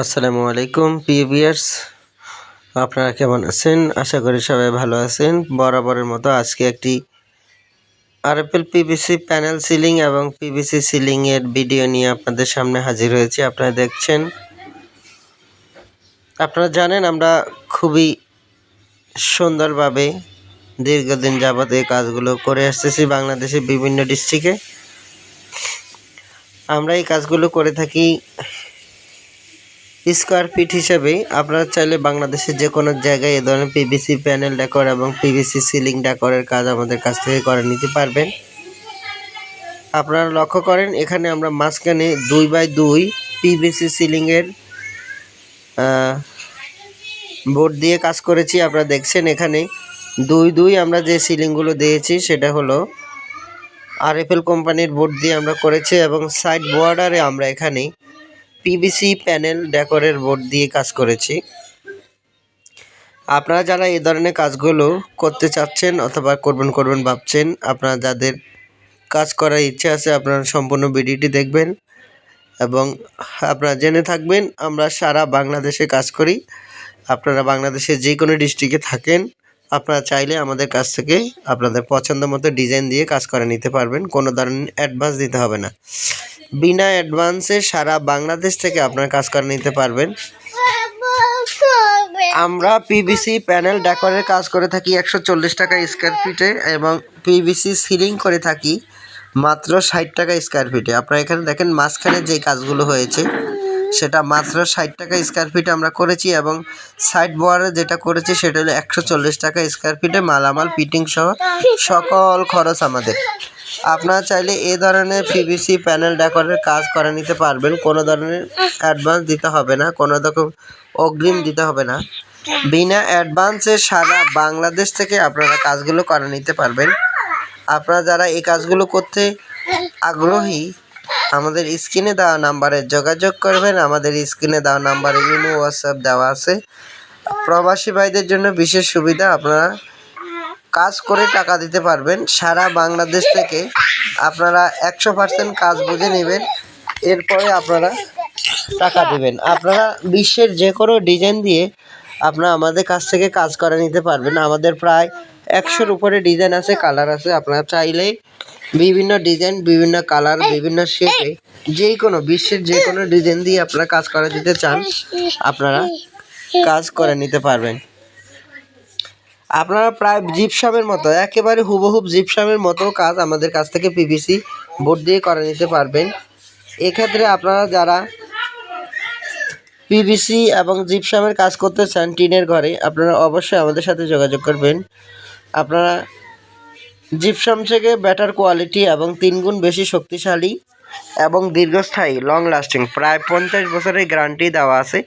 আসসালামু আলাইকুম পিবিএস আপনারা কেমন আছেন? আশা করি সবাই ভালো আছেন। বরাবরের মতো আজকে একটি আরএফএল পিভিসি প্যানেল সিলিং এবং পিভিসি সিলিং এর ভিডিও নিয়ে আপনাদের সামনে হাজির হয়েছি। আপনারা দেখছেন। আপনারা জানেন, আমরা খুবই সুন্দরভাবে দীর্ঘদিন যাবত এই কাজগুলো করে আসতেছি বাংলাদেশের বিভিন্ন ডিস্ট্রিক্টে আমরা এই কাজগুলো করে থাকি স্কোয়ার ফিট হিসেবে আপনারা চাইলে বাংলাদেশের যে কোনো জায়গায় এ ধরনের পিভিসি প্যানেল ডেকর এবং পিভিসি সিলিং ডেকরের কাজ আমাদের কাছ থেকে করে নিতে পারবেন। আপনারা লক্ষ্য করেন, এখানে আমরা মাঝখানে দুই বাই দুই পিভিসি সিলিংয়ের বোর্ড দিয়ে কাজ করেছি। আপনারা দেখছেন এখানে দুই দুই আমরা যে সিলিংগুলো দিয়েছি, সেটা হলো আরএফএল কোম্পানির বোর্ড দিয়ে আমরা করেছি এবং সাইড বর্ডারে আমরা এখানে পিভিসি প্যানেল ডেকোরের বোর্ড দিয়ে কাজ করেছি। আপনারা যারা এই ধরনের কাজগুলো করতে চাচ্ছেন অথবা করবেন করবেন ভাবছেন, আপনারা যাদের কাজ করার ইচ্ছা আছে আপনারা সম্পূর্ণ ভিডিওটি দেখবেন এবং আপনারা জেনে থাকবেন, আমরা সারা বাংলাদেশে কাজ করি। আপনারা বাংলাদেশে যে কোনো ডিস্ট্রিক্টে থাকেন, আপনারা চাইলে আমাদের কাছ থেকে আপনাদের পছন্দ মতো ডিজাইন দিয়ে কাজ করে নিতে পারবেন, কোনো ধরনের অ্যাডভান্স দিতে হবে না। বিনা অ্যাডভান্সে সারা বাংলাদেশ থেকে আপনার কাজ করে নিতে পারবেন। আমরা পিভিসি প্যানেল ডেকোরের কাজ করে থাকি একশো চল্লিশ টাকা স্কোয়ার ফিটে এবং পিভিসি সিলিং করে থাকি মাত্র ষাট টাকা স্কোয়ার ফিটে আপনারা এখানে দেখেন মাঝখানে যে কাজগুলো হয়েছে, সেটা মাত্র ষাট টাকা স্কোয়ার ফিটে আমরা করেছি এবং সাইড বোয়ারে যেটা করেছি সেটা হলো একশো চল্লিশ টাকা স্কোয়ার ফিটে মালামাল ফিটিং সহ সকল খরচ আমাদের। আপনারা চাইলে এ ধরনের পিভিসি প্যানেল ডেকোরের কাজ করে নিতে পারবেন। কোনো ধরনের অ্যাডভান্স দিতে হবে না, কোনো রকম অগ্রিম দিতে হবে না। বিনা অ্যাডভান্সে সারা বাংলাদেশ থেকে আপনারা কাজগুলো করে নিতে পারবেন। আপনারা যারা এই কাজগুলো করতে আগ্রহী, আমাদের স্ক্রিনে দেওয়া নাম্বারে যোগাযোগ করবেন। আমাদের স্ক্রিনে দেওয়া নাম্বারে ইমো, হোয়াটসঅ্যাপ দেওয়া আছে। প্রবাসী ভাইদের জন্য বিশেষ সুবিধা, আপনারা কাজ করে টাকা দিতে পারবেন। সারা বাংলাদেশ থেকে আপনারা একশো পার্সেন্ট কাজ বুঝে নেবেন। এরপরে আপনারা টাকা দেবেন। আপনারা বিশ্বের যে কোনো ডিজাইন দিয়ে আপনারা আমাদের কাছ থেকে কাজ করে নিতে পারবেন। আমাদের প্রায় একশোর উপরে ডিজাইন আছে, কালার আছে। আপনারা চাইলে বিভিন্ন ডিজাইন, বিভিন্ন কালার, বিভিন্ন শেপে যে কোনো, বিশ্বের যে কোনো ডিজাইন দিয়ে আপনারা কাজ করে দিতে চান, আপনারা কাজ করে নিতে পারবেন। আপনারা প্রায় জিপসামের মতো, একেবারে হুবহুব জিপসামের মতো কাজ আমাদের কাছ থেকে পিভিসি বোর্ড দিয়ে করে নিতে পারবেন। এক্ষেত্রে আপনারা যারা পিভিসি এবং জিপসামের কাজ করতে চান টিনের ঘরে, আপনারা অবশ্যই আমাদের সাথে যোগাযোগ করবেন। আপনারা জিপসাম থেকে বেটার কোয়ালিটি এবং তিনগুণ বেশি শক্তিশালী এবং দীর্ঘস্থায়ী লং লাস্টিং প্রায় পঞ্চাশ বছরের গ্যারান্টি দেওয়া আছে।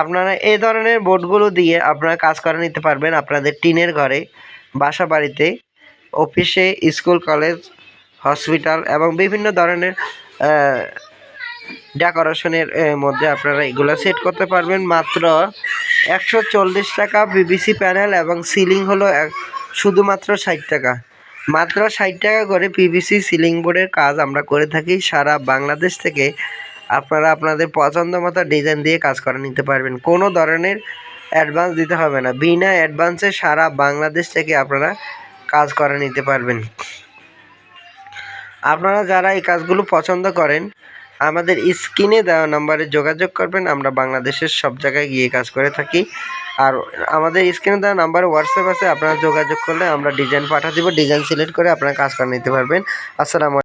আপনারা এই ধরনের বোর্ডগুলো দিয়ে আপনারা কাজ করে নিতে পারবেন আপনাদের টিনের ঘরে, বাসা বাড়িতে অফিসে স্কুল কলেজ হসপিটাল এবং বিভিন্ন ধরনের ডেকোরেশনের মধ্যে আপনারা এগুলো সেট করতে পারবেন। মাত্র একশো চল্লিশ টাকা বিবিসি প্যানেল এবং সিলিং হলো শুধুমাত্র ষাট টাকা। মাত্র ষাট টাকা করে পিভিসি সিলিং বোর্ডের কাজ আমরা করে থাকি। সারা বাংলাদেশ থেকে আপনারা আপনাদের পছন্দ মতো ডিজাইন দিয়ে কাজ করে নিতে পারবেন। কোনো ধরনের অ্যাডভান্স দিতে হবে না। বিনা অ্যাডভান্সে সারা বাংলাদেশ থেকে আপনারা কাজ করে নিতে পারবেন। আপনারা যারা এই কাজগুলো পছন্দ করেন, আমাদের স্ক্রিনে দেওয়া নাম্বারে যোগাযোগ করবেন। আমরা বাংলাদেশের সব জায়গায় গিয়ে কাজ করে থাকি। আর আমাদের স্ক্রিনে দেওয়া নাম্বার হোয়াটসঅ্যাপ আছে, আপনারা যোগাযোগ করলে আমরা ডিজাইন পাঠা দিব ডিজাইন সিলেক্ট করে আপনারা কাজ করে নিতে পারবেন। আসসালামু